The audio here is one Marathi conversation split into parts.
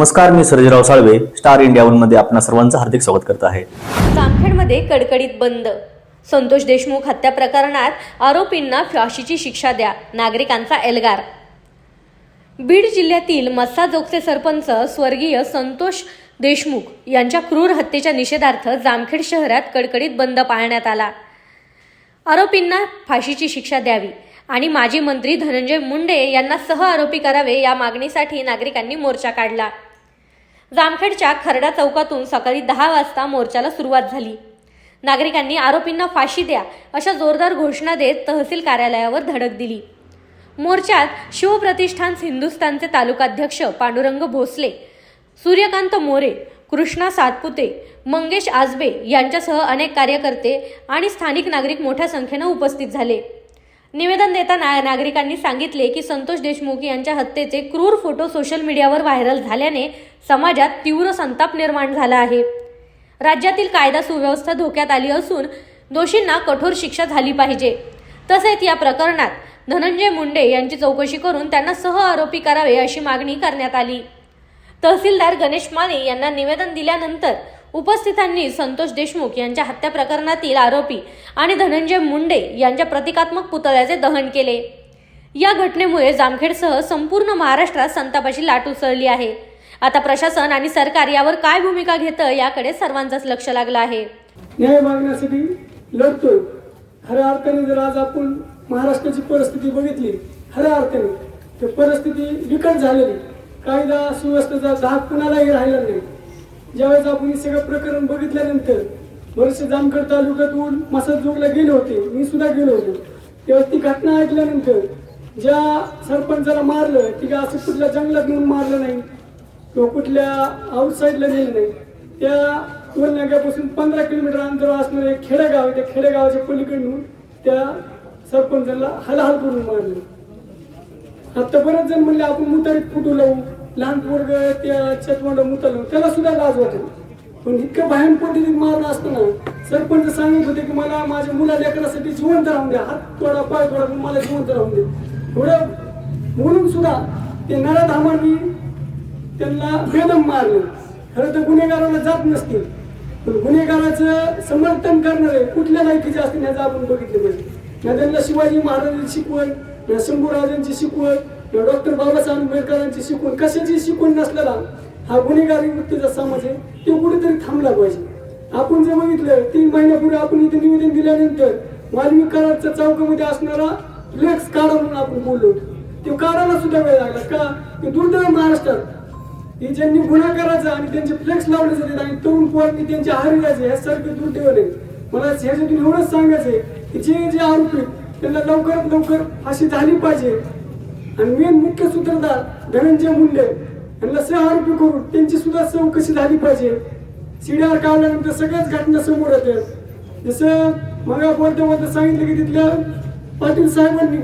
नमस्कार मी सर्जराव साळवे स्टार इंडिया वनमध्ये आपणा सर्वांचं हार्दिक स्वागत करत आहे. जामखेडमध्ये कडकडीत बंद. संतोष देशमुख हत्या प्रकरणात आरोपींना फाशीची शिक्षा द्या नागरिकांचा एल्गार. बीड जिल्ह्यातील मस्सा जोगचे सरपंच स्वर्गीय संतोष देशमुख यांच्या क्रूर हत्येच्या निषेधार्थ जामखेड शहरात कडकडीत बंद पाळण्यात आला. आरोपींना फाशीची शिक्षा द्यावी आणि माजी मंत्री धनंजय मुंडे यांना सह आरोपी करावे या मागणीसाठी नागरिकांनी मोर्चा काढला. जामखेडच्या खरडा चौकातून सकाळी दहा वाजता मोर्चाला सुरुवात झाली. नागरिकांनी आरोपींना फाशी द्या अशा जोरदार घोषणा देत तहसील कार्यालयावर धडक दिली. मोर्चात शिवप्रतिष्ठान हिंदुस्थानचे तालुकाध्यक्ष पांडुरंग भोसले सूर्यकांत मोरे कृष्णा सातपुते मंगेश आजबे यांच्यासह अनेक कार्यकर्ते आणि स्थानिक नागरिक मोठ्या संख्येनं उपस्थित झाले. निवेदन देताना नागरिकांनी सांगितले की संतोष देशमुख यांच्या हत्येचे क्रूर फोटो सोशल मीडियावर व्हायरल झाल्याने समाजात तीव्र संताप निर्माण झाला आहे. राज्यातील कायदा सुव्यवस्था धोक्यात आली असून दोषींना कठोर शिक्षा झाली पाहिजे. तसेच या प्रकरणात धनंजय मुंडे यांची चौकशी करून त्यांना सह आरोपी करावे अशी मागणी करण्यात आली. तहसीलदार गणेश माने यांना निवेदन दिल्यानंतर उपस्थितांनी संतोष देशमुख यांच्या हत्या प्रकरणातील आरोपी आणि धनंजय मुंडे यांच्या प्रतिकात्मक पुतळ्याचे दहन केले. या घटनेमुळे जामखेडसह संपूर्ण महाराष्ट्रात संतापाची लाट उसळली आहे. आता प्रशासन आणि सरकार यावर काय भूमिका घेतं याकडे सर्वांचंच लक्ष लागलं आहे. न्याय मागण्यासाठी लढतोय. खऱ्या अर्थाने जर आज आपण महाराष्ट्राची परिस्थिती बघितली खऱ्या अर्थाने तर परिस्थिती बिकट झालेली. कायदा सुव्यवस्थेचा धाक कुणालाही राहिला नाही. ज्यावेळेस आपण हे सगळं प्रकरण बघितल्यानंतर बरेचसे जामखेड तालुक्यातून मसदजोगला गेले होते मी सुद्धा गेलो होतो. तेव्हा ती घटना ऐकल्यानंतर ज्या सरपंचाला मारलं ती असं कुठल्या जंगलात नेऊन मारलं नाही किंवा कुठल्या आउटसाईडला नेलं नाही त्या टोलनाक्यापासून पंधरा किलोमीटर अंतरावर असणारे खेडेगाव आहे त्या खेडेगावाच्या पलीकडून त्या सरपंचाला हलाहल करून मारलं. आता बरेच जण म्हणले आपण मुतारीत फुटू लावू. लहान पोरग त्या चटवंड मुतलं. त्याला सुद्धा लाज वाटेल पण इतकं भयान पद्धतीत मारलं असताना सरपंच सांगत होते की मला माझ्या मुला लेकरासाठी जिवंत राहून द्या. हात थोडा पाय थोडा पण मला जिवंत राहून दे एवढं म्हणून सुद्धा ते नराधामांनी त्यांना बेदम मारलं. खरं तर गुन्हेगाराला जात नसतील. पण गुन्हेगाराचं समर्थन करणारे कुठल्या लायकीचे असतील याचं आपण बघितलं पाहिजे. ना त्यांना शिवाजी महाराजांची शिकवण ना शंभूराजांची शिकवण डॉक्टर बाबासाहेब आंबेडकरांची शिकवण कशाची शिकवण नसलेला हा गुन्हेगारी वृत्तीचा समाज आहे तो कुठेतरी थांबला पाहिजे. आपण जे बघितलं तीन महिन्यापूर्वी आपण इथे निवेदन दिल्यानंतर वाल्मिक कराडच्या चौकामध्ये असणारा फ्लेक्स काढा म्हणून आपण बोललो होतो. काढायला सुद्धा वेळ लागला का? दुर्दैव महाराष्ट्रात. की ज्यांनी गुन्हा करायचा आणि त्यांचे फ्लेक्स लावले जातात आणि तरुण पोरांनी त्यांचे हारी जायचे ह्यासारखे दुर्दैव नाही. मला ह्याच्यातून एवढंच सांगायचंय की जे जे आरोपी त्यांना लवकरात लवकर फाशी झाली पाहिजे. आणि मेन मुख्य सूत्रधार धनंजय मुंडे. यांना सह आरोपी करून त्यांची सुद्धा चौकशी झाली पाहिजे? सीडीआर काढल्यानंतर सगळ्याच घटना समोर येतात. जसं मग बोलता सांगितलं की तिथल्या पाटील साहेबांनी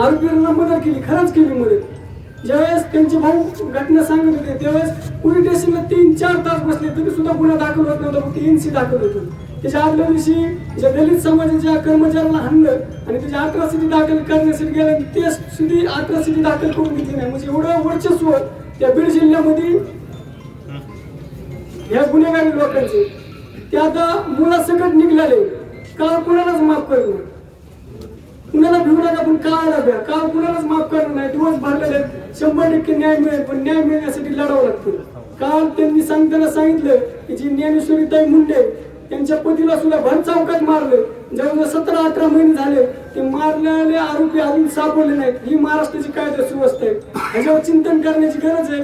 आरोपींना मदत केली खरंच केली मदत. ज्यावेळेस त्यांचे भाऊ घटना सांगत होते त्यावेळेस पोलीस स्टेशनला तीन चार तास बसले तरी सुद्धा गुन्हा दाखल होत नव्हता फक्त एनसी दाखल होतो. त्याच्या आदल्या दिवशी ज्या दलित समाजाच्या कर्मचाऱ्याला हाणलं आणि त्याच्या अट्रॉसिटी दाखल करण्यासाठी गेलं ते सुद्धा अट्रॉसिटी दाखल करून घेतली नाही. म्हणजे एवढं वर्चस्व त्या बीड जिल्ह्यामध्ये ह्या गुन्हेगारी लोकांचे. ते आता मुलासकट निघाले. काळ कुणालाच माफ करू कुणाला भिवू नका पण काळाला भ्या. काळ कुणालाच माफ करणार नाही दिवस भरलेले आहेत. शंभर टक्के न्याय मिळेल पण न्याय मिळण्यासाठी लढावं लागतं. काल त्यांनी सांगताना सांगितलं की जी ज्ञानेश्वरीताई मुंडे त्यांच्या पतीला सुद्धा भर चौकात मारलं. जवळजवळ सतरा अठरा महिने झाले. ते मारलेले आरोपी अजून सापडले नाहीत. ही महाराष्ट्राची कायदा सुव्यवस्था आहे ह्याच्यावर चिंतन करण्याची गरज आहे.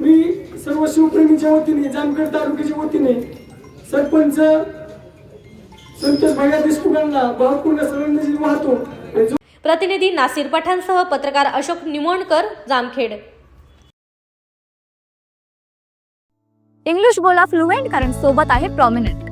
मी सर्व शिवप्रेमीच्या वतीने जामखेड तालुक्याच्या वतीने सरपंच संतोष भैया देशमुखांना भावपूर्ण श्रद्धांजली वाहतो आणि जो प्रतिनिधी नासिर पठाणसह पत्रकार अशोक निमोणकर जामखेड. इंग्लिश बोला फ्लुएंट कारण सोबत आहे प्रॉमिनंट